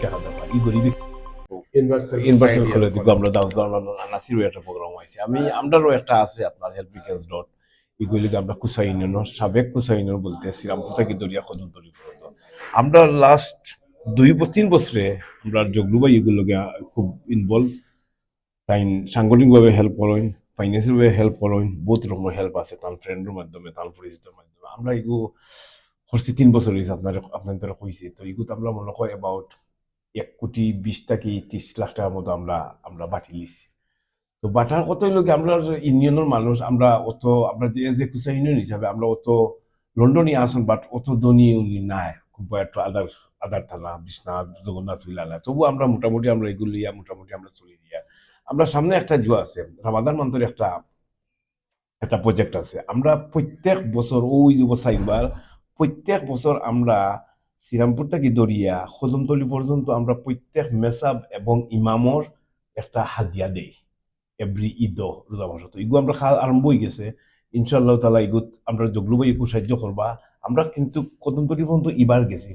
টাকা দরকার ই গরিবে ইনভার্সন করে দিব আমরা দাও নাসিরও একটা প্রোগ্রাম হয়েছে আমি আমরারও একটা আছে আপনার হেল্প বিকাশ ডট এগুলিকে আমরা কুসা ইউনিয়ন সাবেক কুসা ইউনিয়ন বলতে শ্রীরামপুর থেকে দরিয়া তরি পর্যন্ত আমরা লাস্ট দুই তিন বছরে আমরা জগলুবাই এগুলোকে খুব ইনভলভ তাই সাংগঠনিকভাবে হেল্প করেন ফাইন্যান্সিয়ালভাবে হেল্প করেন বহুত রকমের হেল্প আছে তার ফ্রেন্ডের মাধ্যমে তার পরিচিতের মাধ্যমে। আমরা এগু করছি তিন বছর হয়েছে আপনার আপনাদের কইছি তো এগুলো আমরা মনে হয় অ্যাবাউট এক কোটি বিশ থেকে ত্রিশ লাখ টাকার মতো আমরা আমরা বাটি লিছি। তো বাটার কত হইল কি, আমরা ইউনিয়নের মানুষ, আমরা অত, আমরা যে যে কুসা ইউনিয়ন হিসাবে আমরা অত লন্ডনে আসুন বাট অত ধনী উনি নাই। একটু আদার আদার থানা বিশ্বনাথ জগন্নাথ বিলালা তবু আমরা মোটামুটি আমরা এগুলো ইয়া মোটামুটি আমরা চলে দিয়া। আমরা সামনে একটা জুয়া আছে রামাদান মন্ত্রের একটা একটা প্রজেক্ট আছে। আমরা প্রত্যেক বছর ওই যুব সাইবার, প্রত্যেক বছর আমরা শ্রীরামপুর থেকে দরিয়া খজমতলি পর্যন্ত আমরা প্রত্যেক মেসাব এবং ইমামর একটা হাদিয়া দেই। এভরি ঈদ রোজা মাসত। ইগু আমরা আরম্ভ হয়ে গেছে। ইনশাল্লাহ তালা ইগুত আমরা জগলুবাই ইগু সাহায্য করবা। আমরা কিন্তু কদমতলি পর্যন্ত ইবার গেছি।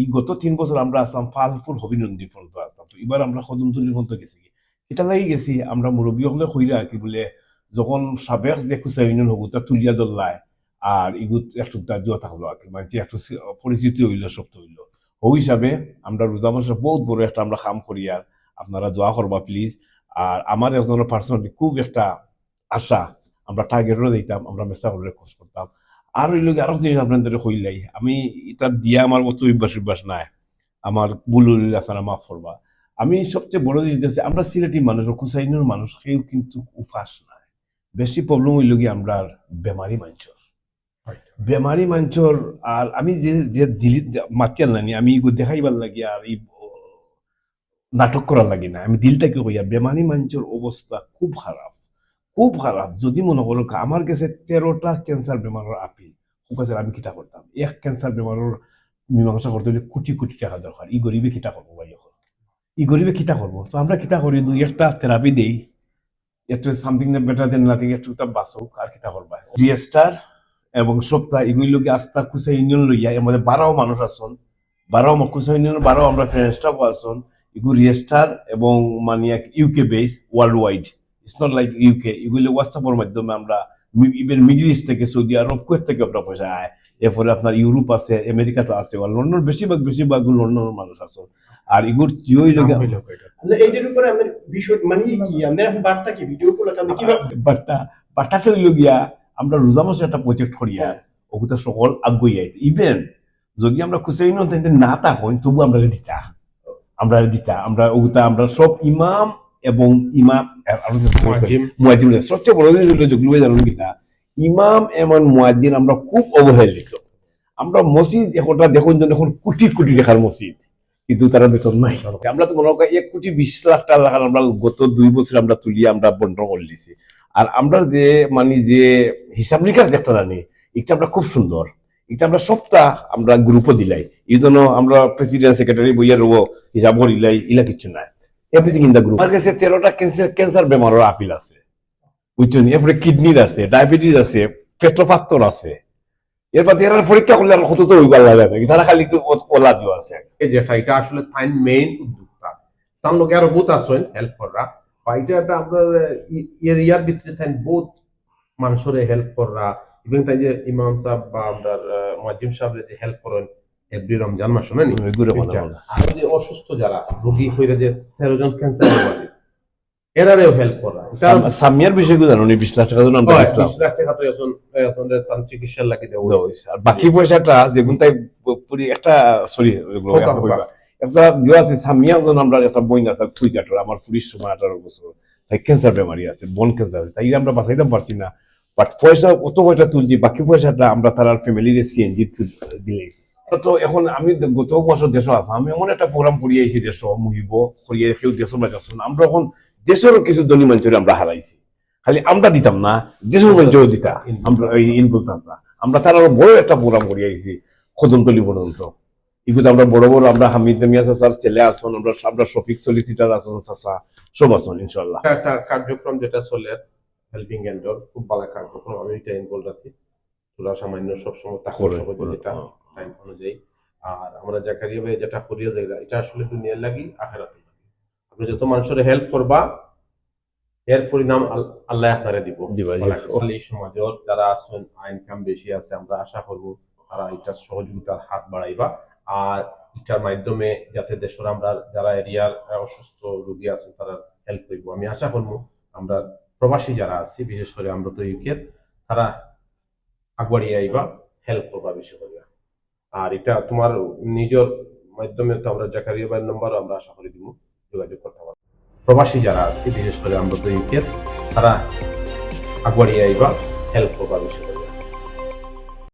ই গত তিন বছর আমরা আসলাম ফাল ফুল হবি নন্দী পর্যন্ত আসলাম। তো এবার আমরা কদমতলি পর্যন্ত গেছি? এটা লাগি গেছি, আমরা মুরব্বী হলে কইরা কি বলে, যখন সাবেক যে কুচা ইউনিয়ন হব, তা তুলিয়া দল্লায়, আর ইগুত একটু জুয়া থাকল আর কি মানে যে একটু পরিচিতি হইল, শক্ত হইল। ও হিসাবে আমরা রোজা মাসে বহুত বড় একটা আমরা কাম করি, আর আপনারা দোয়া করবা প্লিজ আর আমার একজনের পার্সোনালি খুব একটা আশা, আমরা টার্গেটও দিতাম, আমরা মেসা করে খোঁজ করতাম। আর ওই লোক আরও জিনিস আপনাদের কইলাই। আমি এটা দিয়া আমার অত অভ্যাস অভ্যাস নাই। আমার ভুল হইলে আপনারা মাফ করবা। আমি সবচেয়ে বড় জিনিস দেখছি আমরা সিলেটি মানুষ কুসাইনের মানুষ কেউ কিন্তু উফাস নাই। বেশি প্রবলেম হইল কি আমরা বেমারি মানুষের। বেমারি মানুষের আর আমি যে যে দিলি মাতিয়াল নানি আমি দেখাইবার লাগি আর এই নাটক করার লাগি না আমি দিলটাকে কইয়া বেমারি মানুষের অবস্থা খুব খারাপ। খুব খারাপ। যদি মনে করো আমার কাছে তেরোটা ক্যান্সার বেমারের আপিল কাছে আমি কিতা করতাম। এক ক্যান্সার বেমারের মীমাংসা করতে হলে কোটি কোটি টাকা দরকার। ই গরিবে কিতা করব ভাই এখন? ই গরিবে কিতা করব? তো আমরা কিতা করি, দুই একটা থেরাপি দেই। একটু সামথিং না বেটার দেন নাথিং একটু তা বাঁচক, আর কিতা করবা। রিয়েস্টার এবং সপ্তাহ এগুলি এগুলোকে আস্থা কুসা ইউনিয়ন লইয়া, এর মধ্যে বারো মানুষ আসন বারো কুসা ইউনিয়ন, বারো আমরা ফ্রেন্ডসটাও আসন এগুলো রিয়েস্টার এবং মানে UK base world wide it's not like UK এগুলো হোয়াটসঅ্যাপের মাধ্যমে আমরা ইভেন মিডল ইস্ট থেকে সৌদি আরব কুয়েত থেকে আমরা পয়সা আয়। এরপরে আপনার ইউরোপ আছে আমেরিকাতে আছে। লন্ডন বেশিরভাগ বেশিরভাগ লন্ডনের মানুষ আছে। আর এগুলো জিওই লোক মানে এইটার উপরে আমাদের বিষয় মানে কি আমাদের এখন বার্তা কি? ভিডিও গুলো আমরা কীভাবে বার্তা বার্তাটা হইল গিয়া আমরা রোজা মাসে একটা প্রজেক্ট করিয়া ওগুলো সকল আগুই আইতে। ইভেন যদি আমরা খুশি না না তা হই তবু আমরা দিতা। আমরা দিতা। আমরা ওগুতা আমরা সব ইমাম এবং ইমাম। মুয়াজ্জিম। সবচেয়ে বড় জিনিস হলো যেগুলো জানুন কিতা ইমাম এমন মুয়াজ্জিন আমরা খুব অবহেলিত। আমরা মসজিদ এখনটা দেখুন যেন এখন কোটি কোটি টাকার মসজিদ। কিন্তু তারা বেতন নাই। আমরা তো মনে করি এক কোটি বিশ লাখ টাকা আমরা গত দুই বছর আমরা তুলিয়ে আমরা বন্ধ করে দিছি। আর আমরা যে মানে যে হিসাব নিকাশ একটা জানি এটা আমরা খুব সুন্দর। এটা আমরা সপ্তাহ আমরা গ্রুপও দিলাই। এই জন্য আমরা প্রেসিডেন্ট সেক্রেটারি বইয়া রব হিসাব করিলাই ইলা কিছু নাই। এভরিথিং ইন দ্য গ্রুপ আমার কাছে তেরোটা ক্যান্সার ক্যান্সার বেমারের আপিল আছে। বুঝছেন? এরপরে কিডনির আছে ডায়াবেটিস আছে পেট্রোপাত্তর আছে। এরপর এরা পরীক্ষা করলে আর কত তো ওইবার লাগে না তারা খালি একটু ওলা দিও আছে। এই যেটা এটা আসলে তাইন মেইন উদ্যোক্তা। তার লোকে আরও বহুত আছেন হেল্প করা বা এটা একটা আপনার ইয়ার ভিতরে তাইন বহুত মানুষের হেল্প করা এবং তাই যে ইমাম সাহেব বা আমরা মুয়াজ্জিম সাহেব যে হেল্প করেন এভরি রমজান মাস না নি ওইগুলো বলা এটা। বলা। আর যে অসুস্থ যারা রোগী যে তেরো জন ক্যান্সার এরারেও হেল্প করা। সাম- সামিয়ার বিষয়গুলো জানো নি বিশ লাখ টাকা বিশ লাখ টাকা তো এখন এখন তার চিকিৎসার লাগে দেওয়া হয়েছে। আর বাকি পয়সাটা যেগুলো তাই পুরি একটা সরি। একটা আছে সামিয়া জন আমরা একটা বই না তার কুই কাটার আমার পুলিশ সময় আঠারো বছর। তাই ক্যান্সার বেমারি আছে বন ক্যান্সার আছে। তাই আমরা বাঁচাইতে পারছি না। বাট পয়সা অত পয়সা তুলছি বাকি পয়সাটা আমরা তার ফ্যামিলির সিএনজি দিলেছি তো এখন আমি গত বছর আমি এমন একটা প্রোগ্রাম দেশ মুহিব করিয়ে কেউ দেশ আমরা এখন দেশেরও কিছু ধনী আমরা হারাইছি খালি আমরা দিতাম না দেশের দিতা। আমরা না আমরা তার আরও বড় একটা প্রোগ্রাম করিয়ে আইছি কদমতলি পর্যন্ত এগুলো আমরা বড় বড়, আমরা হামিদ মিয়া স্যার ছেলে আসুন আমরা আমরা শফিক সলিসিটার আসুন সব আসুন ইনশাল্লাহ একটা কার্যক্রম যেটা চলে হেল্পিং এন্ডর খুব ভালো কার্যক্রম আমি এটা ইনভলভ আছি। তোরা সামান্য সবসময় টাকা করে, সহযোগিতা করে, টাইম অনুযায়ী। আর আমরা জাকারিয়া ভাই যেটা করিয়া যাই এটা আসলে দুনিয়ার লাগি আখেরাতে লাগি। আপনি যত মানুষের হেল্প করবা এর পরিণাম আল- আল্লাহ আপনারে দিব। এই সমাজের যারা আছেন ইনকাম বেশি আছে আমরা আশা করব তারা এটা সহযোগিতার হাত বাড়াইবা। আর এটার মাধ্যমে যাতে দেশের আমরা যারা এরিয়ার অসুস্থ রোগী আছেন তারা হেল্প করব। আমি আশা করব আমরা প্রবাসী যারা আছি বিশেষ করে আমরা তো ইউকের তারা আগবাড়িয়ে আইবা হেল্প করবা বেশি করিয়া আর এটা তোমার নিজের মাধ্যমে তো আমরা জাকারিয়া ভাইয়ের নম্বর আমরা আশা করি দিব যোগাযোগ করতে পারব প্রবাসী যারা আছে, বিশেষ করে আমরা তো তারা আগবাড়িয়ে আইবা হেল্প করবা বেশি